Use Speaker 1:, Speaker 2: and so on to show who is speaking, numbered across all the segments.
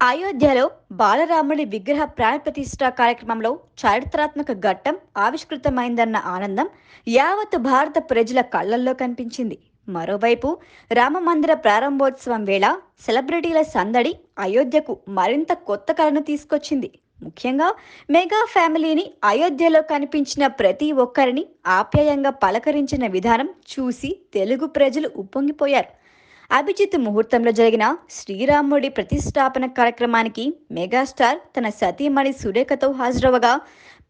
Speaker 1: అయోధ్యలో బాలరాముడి విగ్రహ ప్రాణప్రతిష్ఠ కార్యక్రమంలో చారిత్రాత్మక ఘట్టం ఆవిష్కృతమైందన్న ఆనందం యావత్ భారత ప్రజల కళ్ళల్లో కనిపించింది. మరోవైపు రామమందిర ప్రారంభోత్సవం వేళ సెలబ్రిటీల సందడి అయోధ్యకు మరింత కొత్త కళను తీసుకొచ్చింది. ముఖ్యంగా మెగా ఫ్యామిలీని అయోధ్యలో కనిపించిన ప్రతి ఒక్కరిని ఆప్యాయంగా పలకరించిన విధానం చూసి తెలుగు ప్రజలు ఉప్పొంగిపోయారు. అభిజిత్ ముహూర్తంలో జరిగిన శ్రీరాముడి ప్రతిష్టాపన కార్యక్రమానికి మెగాస్టార్ తన సతీమణి సురేఖతో హాజరవగా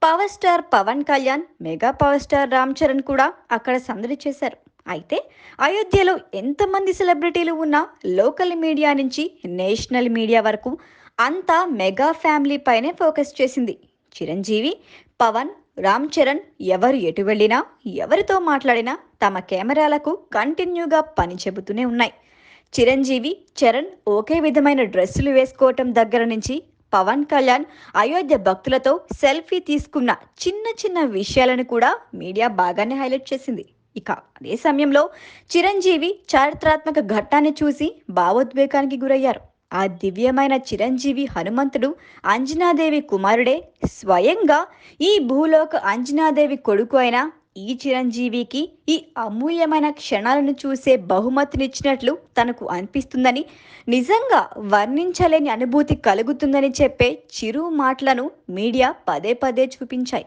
Speaker 1: power star Pawan Kalyan mega power star Ram Charan కూడా అక్కడ సందడి చేశారు. అయితే అయోధ్యలో ఎంతమంది సెలబ్రిటీలు ఉన్నా లోకల్ మీడియా నుంచి నేషనల్ మీడియా వరకు అంతా మెగా ఫ్యామిలీ పైనే ఫోకస్ చేసింది. చిరంజీవి పవన్ రామ్ చరణ్ ఎవరు ఎటు వెళ్ళినా ఎవరితో మాట్లాడినా తమ కెమెరాలకు కంటిన్యూగా పని చెబుతూనే ఉన్నాయి. చిరంజీవి చరణ్ ఒకే విధమైన డ్రెస్సులు వేసుకోవటం దగ్గర నుంచి పవన్ కళ్యాణ్ అయోధ్య భక్తులతో సెల్ఫీ తీసుకున్న చిన్న చిన్న విషయాలను కూడా మీడియా బాగానే హైలైట్ చేసింది. ఇక అదే సమయంలో చిరంజీవి చారిత్రాత్మక ఘట్టాన్ని చూసి భావోద్వేగానికి గురయ్యారు. ఆ దివ్యమైన చిరంజీవి హనుమంతుడు అంజనాదేవి కుమారుడే. స్వయంగా ఈ భూలోక అంజనాదేవి కొడుకు అయిన ఈ చిరంజీవికి ఈ అమూల్యమైన క్షణాలను చూసే బహుమతినిచ్చినట్లు తనకు అనిపిస్తుందని నిజంగా వర్ణించలేని అనుభూతి కలుగుతుందని చెప్పే చిరు మాటలను మీడియా పదే పదే చూపించాయి.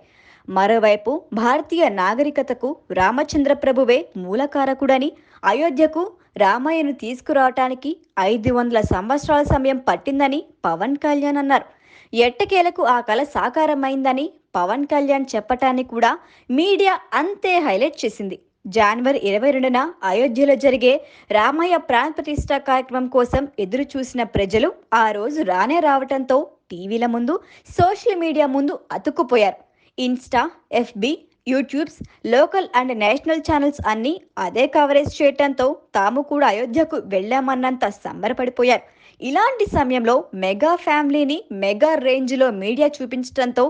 Speaker 1: మరోవైపు భారతీయ నాగరికతకు రామచంద్ర ప్రభువే మూలకారకుడని అయోధ్యకు రామయ్యను తీసుకురావటానికి ఐదు వందల సంవత్సరాల సమయం పట్టిందని పవన్ కళ్యాణ్ అన్నారు. ఎట్టకేలకు ఆ కళ సాకారమైందని పవన్ కళ్యాణ్ చెప్పటాన్ని కూడా మీడియా అంతే హైలైట్ చేసింది. జనవరి ఇరవై రెండున అయోధ్యలో జరిగే రామయ్య ప్రాణ ప్రతిష్ట కార్యక్రమం కోసం ఎదురు చూసిన ప్రజలు ఆ రోజు రానే రావటంతో టీవీల ముందు సోషల్ మీడియా ముందు అతుక్కుపోయారు. Insta FB YouTubes local and national channels అన్నీ అదే కవరేజ్ చేయటంతో తాము కూడా అయోధ్యకు వెళ్ళామన్నంత సంబరపడిపోయారు. ఇలాంటి సమయంలో మెగా ఫ్యామిలీని మెగా రేంజ్లో మీడియా చూపించడంతో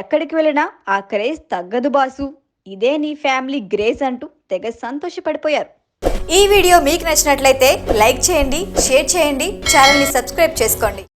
Speaker 1: ఎక్కడికి వెళ్ళినా ఆ క్రేజ్ తగ్గదు బాసు. ఇదే నీ ఫ్యామిలీ గ్రేజ్ అంటూ తెగ సంతోషపడిపోయారు.
Speaker 2: ఈ వీడియో మీకు నచ్చినట్లయితే లైక్ చేయండి షేర్ చేయండి ఛానల్ని సబ్స్క్రైబ్ చేసుకోండి.